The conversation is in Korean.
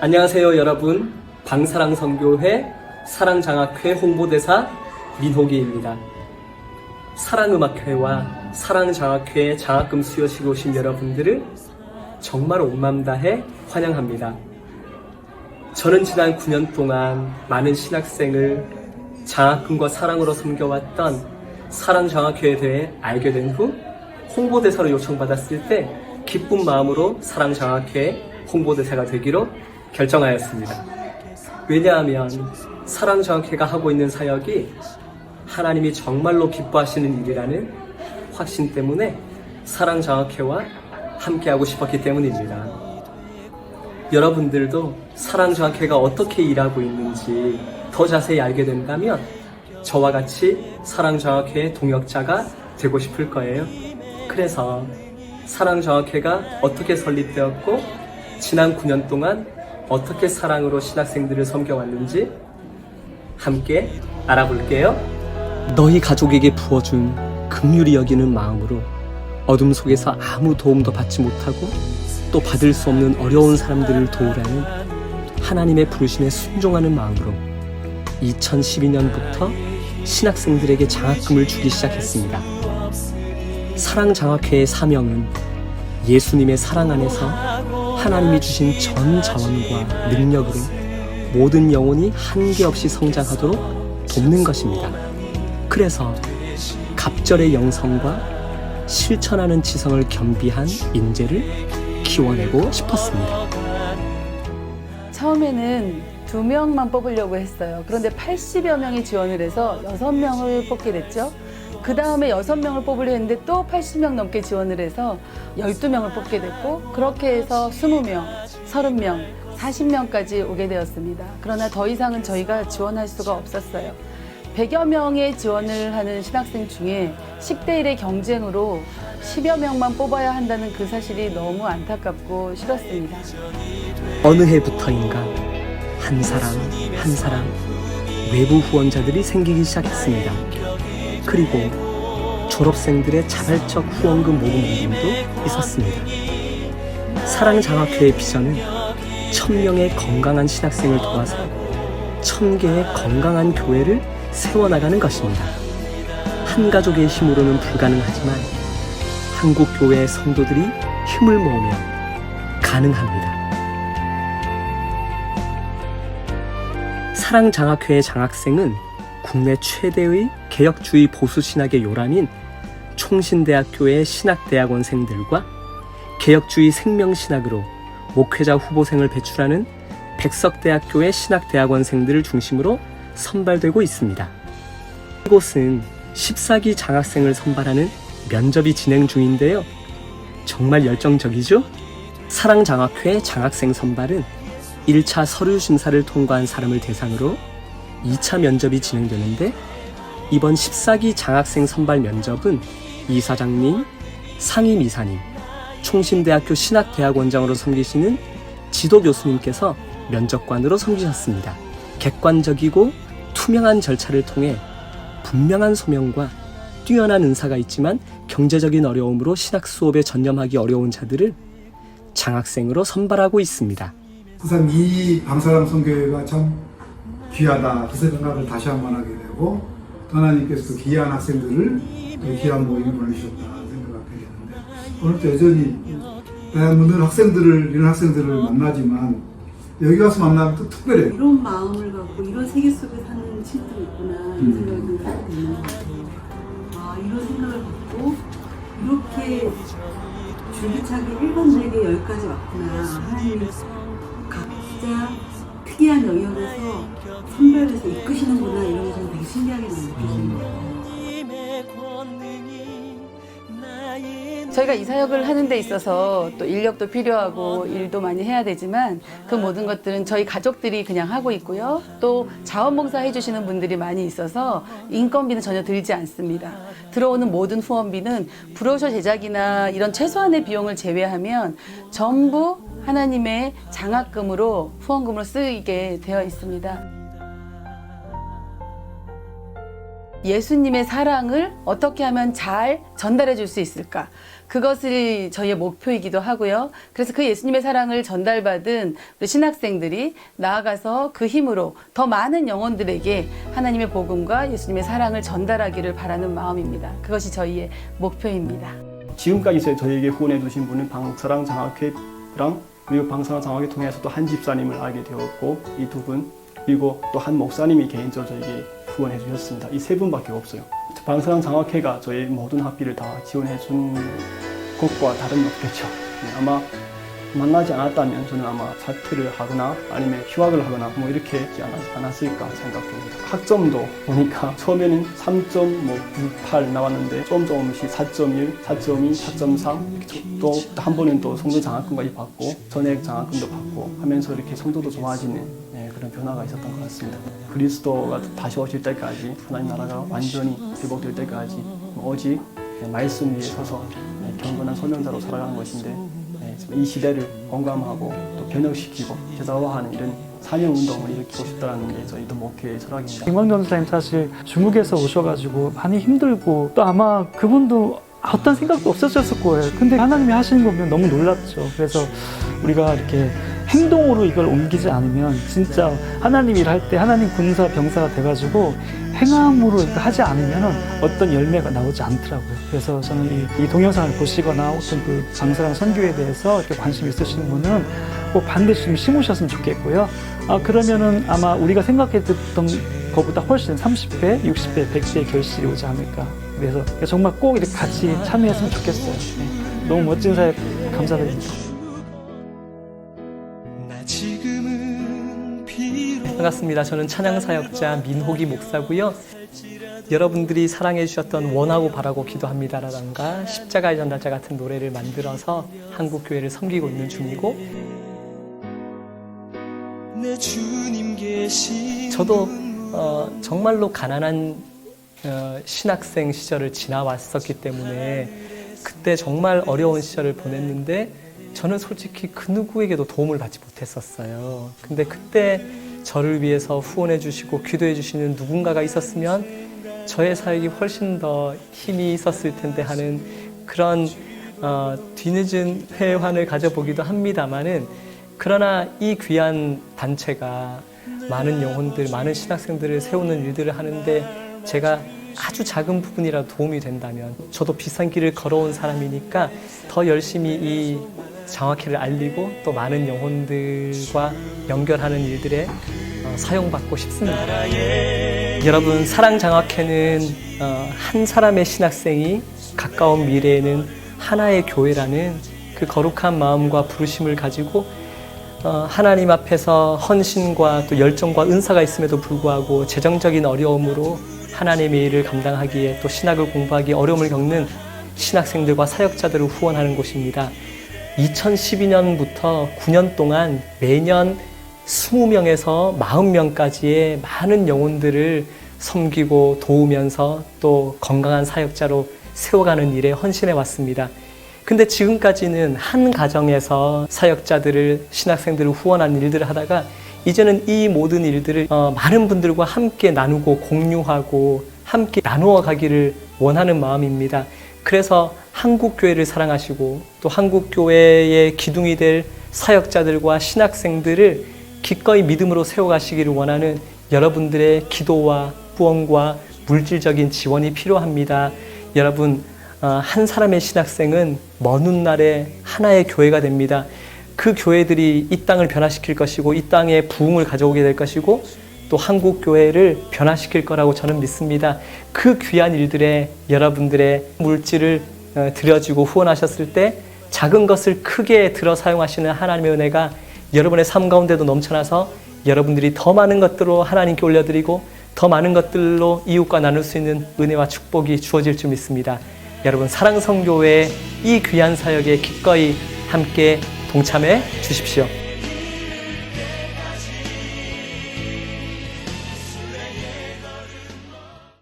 안녕하세요 여러분. 방사랑선교회 사랑장학회 홍보대사 민호기입니다. 사랑음악회와 사랑장학회 장학금 수여식에 오신 여러분들을 정말 온 마음 다해 환영합니다. 저는 지난 9년 동안 많은 신학생을 장학금과 사랑으로 섬겨왔던 사랑장학회에 대해 알게 된 후 홍보대사로 요청받았을 때 기쁜 마음으로 사랑장학회 홍보대사가 되기로 결정하였습니다. 왜냐하면 사랑장학회가 하고 있는 사역이 하나님이 정말로 기뻐하시는 일이라는 확신 때문에 사랑장학회와 함께하고 싶었기 때문입니다. 여러분들도 사랑장학회가 어떻게 일하고 있는지 더 자세히 알게 된다면 저와 같이 사랑장학회의 동역자가 되고 싶을 거예요. 그래서 사랑장학회가 어떻게 설립되었고 지난 9년 동안 어떻게 사랑으로 신학생들을 섬겨왔는지 함께 알아볼게요. 너희 가족에게 부어준 긍휼히 여기는 마음으로 어둠 속에서 아무 도움도 받지 못하고 또 받을 수 없는 어려운 사람들을 도우라는 하나님의 부르심에 순종하는 마음으로 2012년부터 신학생들에게 장학금을 주기 시작했습니다. 사랑 장학회의 사명은 예수님의 사랑 안에서 하나님이 주신 전 자원과 능력으로 모든 영혼이 한계 없이 성장하도록 돕는 것입니다. 그래서 갑절의 영성과 실천하는 지성을 겸비한 인재를 키워내고 싶었습니다. 처음에는 두 명만 뽑으려고 했어요. 그런데 80여 명이 지원을 해서 6명을 뽑게 됐죠. 그 다음에 6명을 뽑으려 했는데 또 80명 넘게 지원을 해서 12명을 뽑게 됐고, 그렇게 해서 20명, 30명, 40명까지 오게 되었습니다. 그러나 더 이상은 저희가 지원할 수가 없었어요. 100여 명의 지원을 하는 신학생 중에 10대 1의 경쟁으로 10여 명만 뽑아야 한다는 그 사실이 너무 안타깝고 싫었습니다. 어느 해부터인가 한 사람 한 사람 외부 후원자들이 생기기 시작했습니다. 그리고 졸업생들의 자발적 후원금 모금 운동도 있었습니다. 사랑장학회의 비전은 천명의 건강한 신학생을 도와서 천개의 건강한 교회를 세워나가는 것입니다. 한 가족의 힘으로는 불가능하지만 한국 교회의 성도들이 힘을 모으면 가능합니다. 사랑장학회의 장학생은 국내 최대의 개혁주의 보수 신학의 요람인 총신대학교의 신학대학원생들과 개혁주의 생명신학으로 목회자 후보생을 배출하는 백석대학교의 신학대학원생들을 중심으로 선발되고 있습니다. 이곳은 14기 장학생을 선발하는 면접이 진행 중인데요. 정말 열정적이죠? 사랑장학회 장학생 선발은 1차 서류 심사를 통과한 사람을 대상으로 2차 면접이 진행되는데 이번 14기 장학생 선발 면접은 이사장님, 상임 이사님, 총심대학교 신학대학원장으로 섬기시는 지도 교수님께서 면접관으로 섬기셨습니다. 객관적이고 투명한 절차를 통해 분명한 소명과 뛰어난 은사가 있지만 경제적인 어려움으로 신학 수업에 전념하기 어려운 자들을 장학생으로 선발하고 있습니다. 우선 이 방사랑 선교회가 참 귀하다 그 생각을 다시 한 번 하게 되고 또 하나님께서 그 귀한 학생들을 이 귀한 모임에 보내주셨다 생각하게 되는데 오늘도 여전히 분들 학생들을 이런 학생들을 만나지만 여기 와서 만나면 또 특별해요. 이런 마음을 갖고 이런 세계 속에 사는 친구도 있구나 이런 생각을 것 같아요. 아 이런 생각을 갖고 이렇게 줄기차게 일관되게 여기까지 왔구나 하나님이 각자 특이한 영역에서 선별해서 이끄시는구나 이런 게 저는 되게 신기하게 것 같아요. 저희가 이 사역을 하는 데 있어서 또 인력도 필요하고 일도 많이 해야 되지만 그 모든 것들은 저희 가족들이 그냥 하고 있고요. 또 자원봉사 해주시는 분들이 많이 있어서 인건비는 전혀 들지 않습니다. 들어오는 모든 후원비는 브로셔 제작이나 이런 최소한의 비용을 제외하면 전부 하나님의 장학금으로 후원금으로 쓰이게 되어 있습니다. 예수님의 사랑을 어떻게 하면 잘 전달해 줄 수 있을까? 그것이 저희의 목표이기도 하고요. 그래서 그 예수님의 사랑을 전달받은 우리 신학생들이 나아가서 그 힘으로 더 많은 영혼들에게 하나님의 복음과 예수님의 사랑을 전달하기를 바라는 마음입니다. 그것이 저희의 목표입니다. 지금까지 저희에게 후원해 주신 분은 방사랑 장학회랑 그리고 방사랑 장학회 통해서 또한 집사님을 알게 되었고 이 두 분 그리고 또 한 목사님이 개인적으로 저에게 후원해 주셨습니다. 이 세 분밖에 없어요. 방사랑 장학회가 저희 모든 학비를 다 지원해 준 것과 다름없겠죠. 네, 아마 만나지 않았다면 저는 아마 사퇴를 하거나 아니면 휴학을 하거나 뭐 이렇게 하지 않았- 않았을까 생각됩니다. 학점도 보니까 처음에는 3.98 나왔는데 조금 조금씩 4.1, 4.2, 4.3 또 한 번은 또 성도 장학금까지 받고 전액 장학금도 받고 하면서 이렇게 성도도 좋아지는 네, 그런 변화가 있었던 것 같습니다. 그리스도가 다시 오실 때까지 하나님 나라가 완전히 회복될 때까지 오직 네, 말씀 위에 서서 네, 경건한 소명자로 살아가는 것인데 네, 이 시대를 공감하고 또 변혁시키고 제자화하는 이런 사명 운동을 일으키고 싶다는 게 저희도 목회의 철학입니다. 김광 전 사님 사실 중국에서 오셔가지고 많이 힘들고 또 아마 그분도 어떤 생각도 없었을 거예요. 근데 하나님이 하시는 거 보면 너무 놀랍죠. 그래서 우리가 이렇게 행동으로 이걸 옮기지 않으면 진짜 하나님 일할 때 하나님 군사 병사가 돼가지고 행함으로 하지 않으면 어떤 열매가 나오지 않더라고요. 그래서 저는 이, 이 동영상을 보시거나 어떤 그 방사랑 선교에 대해서 이렇게 관심 있으신 분은 꼭 반드시 좀 심으셨으면 좋겠고요. 아, 그러면은 아마 우리가 생각했던 것보다 훨씬 30배, 60배, 100배의 결실이 오지 않을까. 그래서 정말 꼭 이렇게 같이 참여했으면 좋겠어요. 네. 너무 멋진 사역 감사드립니다. 반갑습니다. 저는 찬양사역자 민호기 목사고요. 여러분들이 사랑해 주셨던 원하고 바라고 기도합니다라던가 십자가의 전달자 같은 노래를 만들어서 한국 교회를 섬기고 있는 중이고 저도 어, 정말로 가난한 어, 신학생 시절을 지나왔었기 때문에 그때 정말 어려운 시절을 보냈는데 저는 솔직히 그 누구에게도 도움을 받지 못했었어요. 근데 그때 저를 위해서 후원해 주시고 기도해 주시는 누군가가 있었으면 저의 사역이 훨씬 더 힘이 있었을 텐데 하는 그런 어, 뒤늦은 회환을 가져보기도 합니다만은 그러나 이 귀한 단체가 많은 영혼들, 많은 신학생들을 세우는 일들을 하는데 제가 아주 작은 부분이라도 도움이 된다면 저도 비싼 길을 걸어온 사람이니까 더 열심히 이 장학회를 알리고 또 많은 영혼들과 연결하는 일들에 어, 사용받고 싶습니다. 여러분 사랑 장학회는 어, 한 사람의 신학생이 가까운 미래에는 하나의 교회라는 그 거룩한 마음과 부르심을 가지고 어, 하나님 앞에서 헌신과 또 열정과 은사가 있음에도 불구하고 재정적인 어려움으로 하나님의 일을 감당하기에 또 신학을 공부하기 어려움을 겪는 신학생들과 사역자들을 후원하는 곳입니다. 2012년부터 9년 동안 매년 20명에서 40명까지의 많은 영혼들을 섬기고 도우면서 또 건강한 사역자로 세워가는 일에 헌신해 왔습니다. 근데 지금까지는 한 가정에서 사역자들을 신학생들을 후원하는 일들을 하다가 이제는 이 모든 일들을 어, 많은 분들과 함께 나누고 공유하고 함께 나누어 가기를 원하는 마음입니다. 그래서 한국 교회를 사랑하시고 또 한국 교회의 기둥이 될 사역자들과 신학생들을 기꺼이 믿음으로 세워가시기를 원하는 여러분들의 기도와 후원과 물질적인 지원이 필요합니다. 여러분 어, 한 사람의 신학생은 먼 훗날에 하나의 교회가 됩니다. 그 교회들이 이 땅을 변화시킬 것이고 이 땅에 부흥을 가져오게 될 것이고 또 한국 교회를 변화시킬 거라고 저는 믿습니다. 그 귀한 일들에 여러분들의 물질을 어, 들여주고 후원하셨을 때 작은 것을 크게 들어 사용하시는 하나님의 은혜가 여러분의 삶 가운데도 넘쳐나서 여러분들이 더 많은 것들로 하나님께 올려드리고 더 많은 것들로 이웃과 나눌 수 있는 은혜와 축복이 주어질 줄 믿습니다. 여러분 사랑성교회의 이 귀한 사역에 기꺼이 함께 동참해 주십시오.